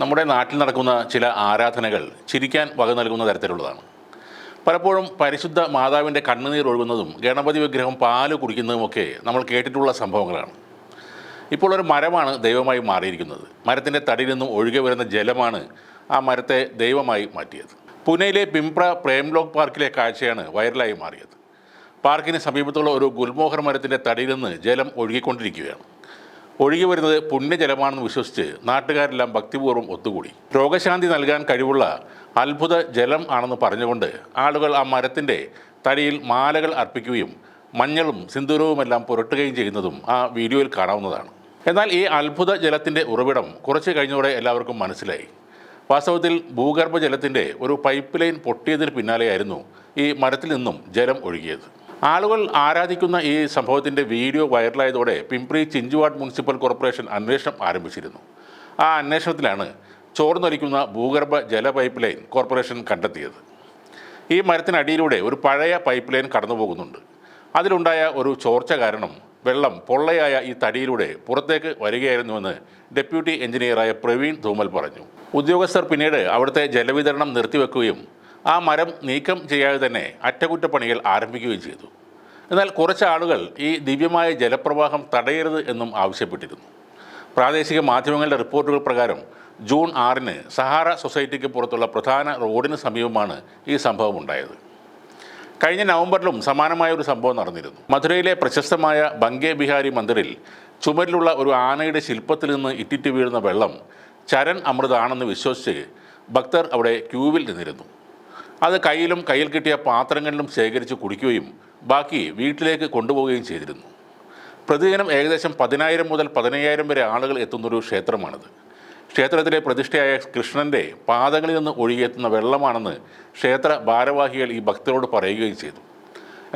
നമ്മുടെ നാട്ടിൽ നടക്കുന്ന ചില ആരാധനകൾ ചിരിക്കാൻ വക നൽകുന്ന തരത്തിലുള്ളതാണ്. പലപ്പോഴും പരിശുദ്ധ മാതാവിന്റെ കണ്ണുനീർ ഒഴുകുന്നതും ഗണപതി വിഗ്രഹം പാൽ കുടിക്കുന്നതുമൊക്കെ നമ്മൾ കേട്ടിട്ടുള്ള സംഭവങ്ങളാണ്. ഇപ്പോൾ ഒരു മരമാണ് ദൈവമായി മാറിയിരിക്കുന്നത്. മരത്തിന്റെ തടിയിൽ നിന്നും ഒഴുകി വരുന്ന ജലമാണ് ആ മരത്തെ ദൈവമായി മാറ്റിയത്. പുനെയിലെ പിംപ്ര പ്രേംലോക് പാർക്കിലെ കാഴ്ചയാണ് വൈറലായി മാറിയത്. പാർക്കിന് സമീപത്തുള്ള ഒരു ഗുൽമോഹർ മരത്തിന്റെ തടിയിൽ നിന്ന് ജലം ഒഴുകിക്കൊണ്ടിരിക്കുകയാണ്. ഒഴുകി വരുന്നത് പുണ്യജലമാണെന്ന് വിശ്വസിച്ച് നാട്ടുകാരെല്ലാം ഭക്തിപൂർവം ഒത്തുകൂടി. രോഗശാന്തി നൽകാൻ കഴിവുള്ള അത്ഭുത ജലം ആണെന്ന് പറഞ്ഞുകൊണ്ട് ആളുകൾ ആ മരത്തിന്റെ തടിയിൽ മാലകൾ അർപ്പിക്കുകയും മഞ്ഞളും സിന്ദൂരവുമെല്ലാം പുരട്ടുകയും ചെയ്യുന്നതും ആ വീഡിയോയിൽ കാണാവുന്നതാണ്. എന്നാൽ ഈ അത്ഭുത ജലത്തിന്റെ ഉറവിടം കുറച്ച് കഴിഞ്ഞതോടെ എല്ലാവർക്കും മനസ്സിലായി. വാസ്തവത്തിൽ ഭൂഗർഭ ജലത്തിന്റെ ഒരു പൈപ്പ് ലൈൻ പൊട്ടിയതിന് പിന്നാലെയായിരുന്നു ഈ മരത്തിൽ നിന്നും ജലം ഒഴുകിയത്. ആളുകൾ ആരാധിക്കുന്ന ഈ സംഭവത്തിന്റെ വീഡിയോ വൈറലായതോടെ പിംപ്രി ചിഞ്ചുവാഡ് മുനിസിപ്പൽ കോർപ്പറേഷൻ അന്വേഷണം ആരംഭിച്ചിരുന്നു. ആ അന്വേഷണത്തിലാണ് ചോർന്നൊലിക്കുന്ന ഭൂഗർഭ ജല പൈപ്പ് ലൈൻ കോർപ്പറേഷൻ കണ്ടെത്തിയത്. ഈ മരത്തിനടിയിലൂടെ ഒരു പഴയ പൈപ്പ് ലൈൻ കടന്നു പോകുന്നുണ്ട് അതിലുണ്ടായ ഒരു ചോർച്ച കാരണം വെള്ളം പൊള്ളയായ ഈ തടിയിലൂടെ പുറത്തേക്ക് വരികയായിരുന്നുവെന്ന് ഡെപ്യൂട്ടി എഞ്ചിനീയറായ പ്രവീൺ ധൂമൽ പറഞ്ഞു. ഉദ്യോഗസ്ഥർ പിന്നീട് അവിടുത്തെ ജലവിതരണം നിർത്തിവെക്കുകയും ആ മരം നീക്കം ചെയ്യാതെ തന്നെ അറ്റകുറ്റപ്പണികൾ ആരംഭിക്കുകയും ചെയ്തു. എന്നാൽ കുറച്ച് ആളുകൾ ഈ ദിവ്യമായ ജലപ്രവാഹം തടയരുത് എന്നും ആവശ്യപ്പെട്ടിരുന്നു. പ്രാദേശിക മാധ്യമങ്ങളുടെ റിപ്പോർട്ടുകൾ പ്രകാരം ജൂൺ ആറിന് സഹാറ സൊസൈറ്റിക്ക് പുറത്തുള്ള പ്രധാന റോഡിന് സമീപമാണ് ഈ സംഭവം ഉണ്ടായത് കഴിഞ്ഞ നവംബറിലും സമാനമായ ഒരു സംഭവം നടന്നിരുന്നു. മധുരയിലെ പ്രശസ്തമായ ബംഗേ ബിഹാരി മന്ദിറിൽ ചുമരിലുള്ള ഒരു ആനയുടെ ശില്പത്തിൽ നിന്ന് ഇറ്റിറ്റ് വീഴുന്ന വെള്ളം ചരൺ അമൃതാണെന്ന് വിശ്വസിച്ച് ഭക്തർ അവിടെ ക്യൂവിൽ നിന്നിരുന്നു. അത് കയ്യിലും കയ്യിൽ കിട്ടിയ പാത്രങ്ങളിലും ശേഖരിച്ച് കുടിക്കുകയും ബാക്കി വീട്ടിലേക്ക് കൊണ്ടുപോവുകയും ചെയ്തിരുന്നു. പ്രതിദിനം ഏകദേശം പതിനായിരം മുതൽ പതിനയ്യായിരം വരെ ആളുകൾ എത്തുന്നൊരു ക്ഷേത്രമാണിത്. ക്ഷേത്രത്തിലെ പ്രതിഷ്ഠയായ കൃഷ്ണന്റെ പാതകളിൽ നിന്ന് ഒഴുകിയെത്തുന്ന വെള്ളമാണെന്ന് ക്ഷേത്ര ഭാരവാഹികൾ ഈ ഭക്തരോട് പറയുകയും ചെയ്തു.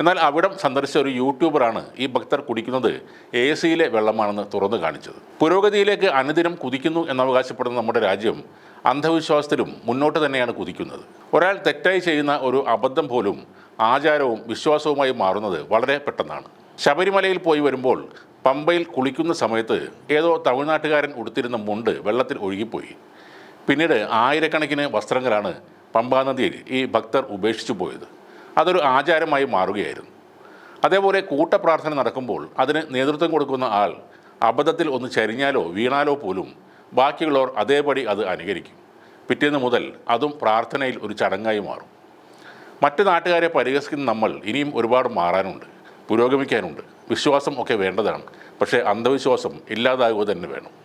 എന്നാൽ അവിടം സന്ദർശിച്ച ഒരു യൂട്യൂബറാണ് ഈ ഭക്തർ കുടിക്കുന്നത് എ സിയിലെ വെള്ളമാണെന്ന് തുറന്നു കാണിച്ചത്. പുരോഗതിയിലേക്ക് അനുദിനം കുതിക്കുന്നു എന്നവകാശപ്പെടുന്ന നമ്മുടെ രാജ്യം അന്ധവിശ്വാസത്തിലും മുന്നോട്ട് തന്നെയാണ് കുതിക്കുന്നത്. ഒരാൾ തെറ്റായി ചെയ്യുന്ന ഒരു അബദ്ധം പോലും ആചാരവും വിശ്വാസവുമായി മാറുന്നത് വളരെ പെട്ടെന്നാണ്. ശബരിമലയിൽ പോയി വരുമ്പോൾ പമ്പയിൽ കുളിക്കുന്ന സമയത്ത് ഏതോ തമിഴ്നാട്ടുകാരൻ ഉടുത്തിരുന്ന മുണ്ട് വെള്ളത്തിൽ ഒഴുകിപ്പോയി. പിന്നീട് ആയിരക്കണക്കിന് വസ്ത്രങ്ങളാണ് പമ്പാനദിയിൽ ഈ ഭക്തർ ഉപേക്ഷിച്ചു പോയത്. അതൊരു ആചാരമായി മാറുകയായിരുന്നു. അതേപോലെ കൂട്ടപ്രാർത്ഥന നടക്കുമ്പോൾ അതിന് നേതൃത്വം കൊടുക്കുന്ന ആൾ അബദ്ധത്തിൽ ഒന്ന് ചരിഞ്ഞാലോ വീണാലോ പോലും ബാക്കിയുള്ളവർ അതേപടി അത് അനുകരിക്കും. പിറ്റേന്ന് മുതൽ അതും പ്രാർത്ഥനയിൽ ഒരു ചടങ്ങായി മാറും. മറ്റ് നാട്ടുകാരെ പരിഹസിക്കുന്ന നമ്മൾ ഇനിയും ഒരുപാട് മാറാനുണ്ട് പുരോഗമിക്കാനുണ്ട്. വിശ്വാസം ഒക്കെ വേണ്ടതാണ്. പക്ഷേ അന്ധവിശ്വാസം ഇല്ലാതാകുക തന്നെ വേണം.